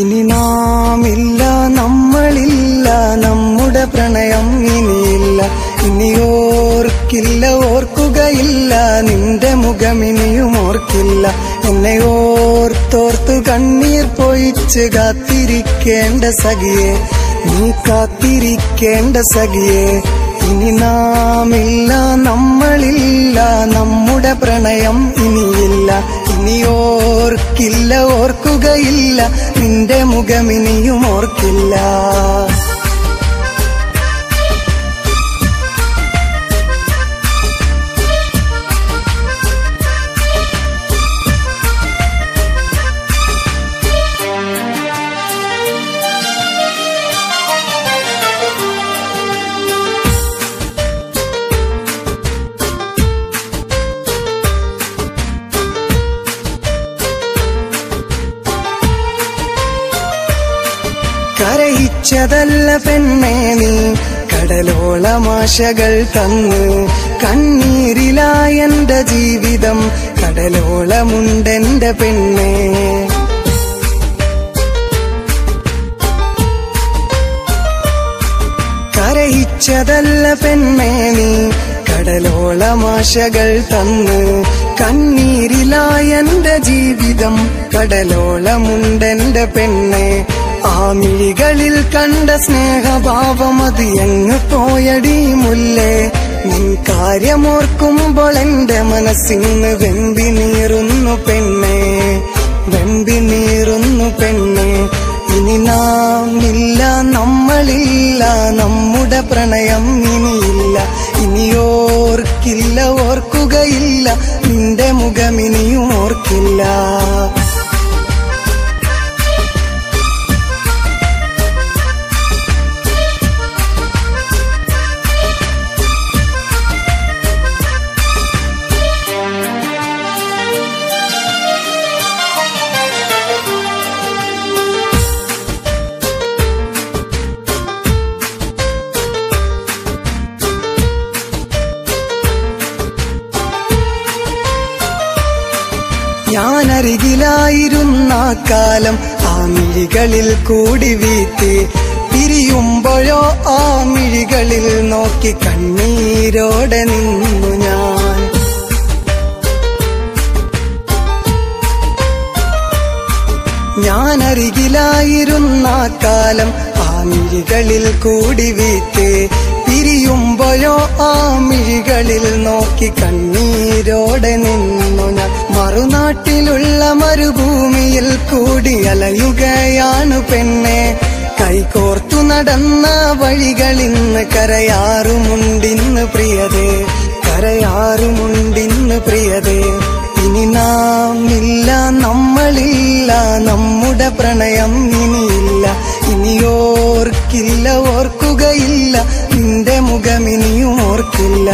നാമില്ല നമ്മളില്ല നമ്മുടെ പ്രണയം ഇനിയില്ല. ഇനി ഓർക്കില്ല ഓർക്കുകയില്ല നിന്റെ മുഖമിനിയും ഓർക്കില്ല. എന്നെ ഓർത്തോർത്തു കണ്ണീർ പൊയിച്ച് കാത്തിരിക്കേണ്ട സഖിയെ നീ കാത്തിരിക്കേണ്ട സഖിയെ. ഇനി നാമില്ല നമ്മളില്ല നമ്മുടെ പ്രണയം ഇനിയില്ല. ഇനി ഓർക്കില്ല ഓർക്കുകയില്ല. നിന്റെ മുഖമിനിയും ഓർക്കില്ല. കരയിച്ചതല്ല പെണ്ണേ നീ. കടലോളമാശകൾ തന്ന്. കണ്ണീരിലായെന്റെ ജീവിതം. കടലോളമുണ്ടെന്റെ പെണ്ണേ. കരയിച്ചതല്ല പെണ്ണേ നീ. കടലോളമാശകൾ തന്ന്. കണ്ണീരിലായെന്റെ ജീവിതം. കടലോളമുണ്ടെന്റെ പെണ്ണെ. ആ മിഴികളിൽ കണ്ട സ്നേഹഭാവം അത് എങ്ങ് പോയടി മുല്ലേ? നിൻ കാര്യമോർക്കുമ്പോൾ എന്റെ മനസ്സിന്ന് വെമ്പി നീറുന്നു പെണ്ണേ. വെമ്പി നീറുന്നു പെണ്ണേ. ഇനി നാം ഇല്ല നമ്മളില്ല നമ്മുടെ പ്രണയം ഇനിയില്ല. ഇനി ഓർക്കില്ല ഓർക്കുകയില്ല. നിന്റെ മുഖമിനിയും ഓർക്കില്ല. ഞാനരികിലായിരുന്ന കാലം ആ മിഴികളിൽ കൂടി വീത്തി പിരിയുമ്പോഴോ ആ മിഴികളിൽ നോക്കി കണ്ണീരോടെ നിന്നു ഞാൻ. ഞാനരികിലായിരുന്ന കാലം ആ മിഴികളിൽ കൂടി വീത്തി പിരിയുമ്പോഴോ ആ മിഴികളിൽ നോക്കി കണ്ണീരോടെ നിന്നു ഞാൻ. മറുനാട്ടിലുള്ള മരുഭൂമിയിൽ കൂടി അലയുകയാണ് പെണ്ണെ. കൈകോർത്തു നടന്ന വഴികളിന്ന് കരയാറുമുണ്ടിന്ന് പ്രിയതേ. കരയാറുമുണ്ടിന്ന് പ്രിയതേ. ഇനി നാം ഇല്ല നമ്മളില്ല നമ്മുടെ പ്രണയം ഇനിയില്ല. ഇനിയോർക്കില്ല ഓർക്കുകയില്ല. നിന്റെ മുഖമിനിയും ഓർക്കില്ല.